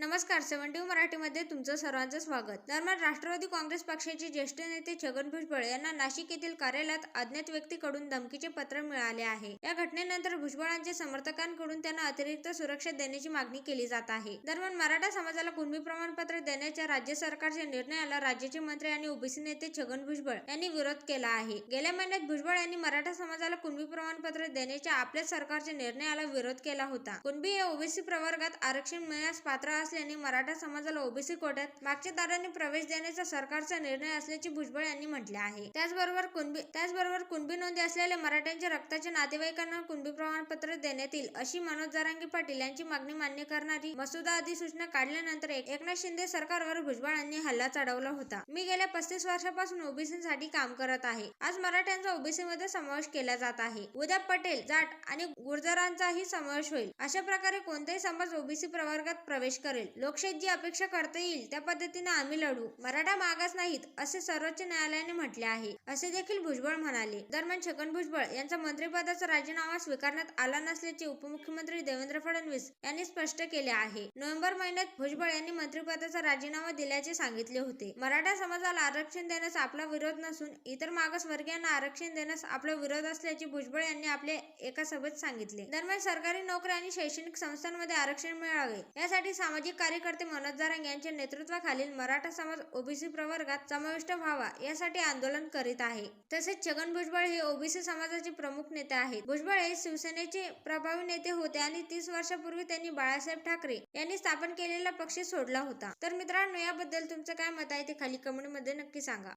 नमस्कार सेव्हन्टी मराठीमध्ये तुमचं सर्वांचं स्वागत. दरम्यान राष्ट्रवादी काँग्रेस पक्षाचे ज्येष्ठ नेते छगन भुजबळ यांना नाशिक येथील कार्यालयात अज्ञात व्यक्तीकडून धमकीचे पत्र मिळाले आहे. या घटनेनंतर भुजबळांच्या समर्थकांकडून त्यांना अतिरिक्त सुरक्षा देण्याची मागणी केली जात आहे. दरम्यान मराठा समाजाला कुणबी प्रमाणपत्र देण्याच्या राज्य सरकारच्या निर्णयाला राज्याचे मंत्री आणि ओबीसी नेते छगन भुजबळ यांनी विरोध केला आहे. गेल्या महिन्यात भुजबळ यांनी मराठा समाजाला कुणबी प्रमाणपत्र देण्याच्या आपल्या सरकारच्या निर्णयाला विरोध केला होता. कुणबी या ओबीसी प्रवर्गात आरक्षण मिळण्यास पात्र असल्याने मराठा समाजाला ओबीसी कोट्यात मागच्या दाराने प्रवेश देण्याचा सरकारचा निर्णय असल्याचे भुजबळ यांनी म्हटले आहे. त्याचबरोबर कुणबी त्याचबरोबर कुणबी नोंदी असलेल्या मराठ्यांच्या रक्ताच्या नातेवाईकांना कुणबी प्रमाणपत्र देण्यात येईल अशी मनोज जारांगी पाटील यांची मागणी मान्य करणारी मसुदा अधिसूचना काढल्यानंतर एक- एकनाथ शिंदे सरकारवर भुजबळ यांनी हल्ला चढवला होता. मी गेल्या पस्तीस वर्षापासून ओबीसीसाठी काम करत आहे. आज मराठ्यांचा ओबीसी मध्ये समावेश केला जात आहे. उद्या पटेल जाट आणि गुर्जरांचाही समावेश होईल. अशा प्रकारे कोणताही समाज ओबीसी प्रवर्गात प्रवेश करेल. लोकशाहीत जी अपेक्षा करता येईल त्या पद्धतीने आम्ही लढू. मराठा मागास नाहीत असे सर्वोच्च न्यायालयाने म्हटले आहे. असे देखील भुजबळ म्हणाले. दरम्यान छगन भुजबळ यांचा मंत्रिपदाचा राजीनामा स्वीकारण्यात आला नसल्याचे उपमुख्यमंत्री देवेंद्र फडणवीस यांनी स्पष्ट केले आहे. नोव्हेंबर महिन्यात भुजबळ यांनी मंत्रिपदाचा राजीनामा दिल्याचे सांगितले होते. मराठा समाजाला आरक्षण देण्यास आपला विरोध नसून इतर मागासवर्गीयांना आरक्षण देण्यास आपला विरोध असल्याचे भुजबळ यांनी आपल्या एका सभेत सांगितले. दरम्यान सरकारी नोकरी आणि शैक्षणिक संस्थांमध्ये आरक्षण मिळावे यासाठी सामाजिक सामाजिक कार्यकर्ते मनोज जारंग यांच्या नेतृत्वाखालील मराठा समाज ओबीसी प्रवर्गात समाविष्ट व्हावा यासाठी आंदोलन करीत आहे. तसेच छगन भुजबळ हे ओबीसी समाजाचे प्रमुख नेते आहेत. भुजबळ हे शिवसेनेचे प्रभावी नेते होते आणि तीस वर्षापूर्वी त्यांनी बाळासाहेब ठाकरे यांनी स्थापन केलेला पक्ष सोडला होता. तर मित्रांनो याबद्दल तुमचं काय मत आहे ते खाली कमेंटमध्ये नक्की सांगा.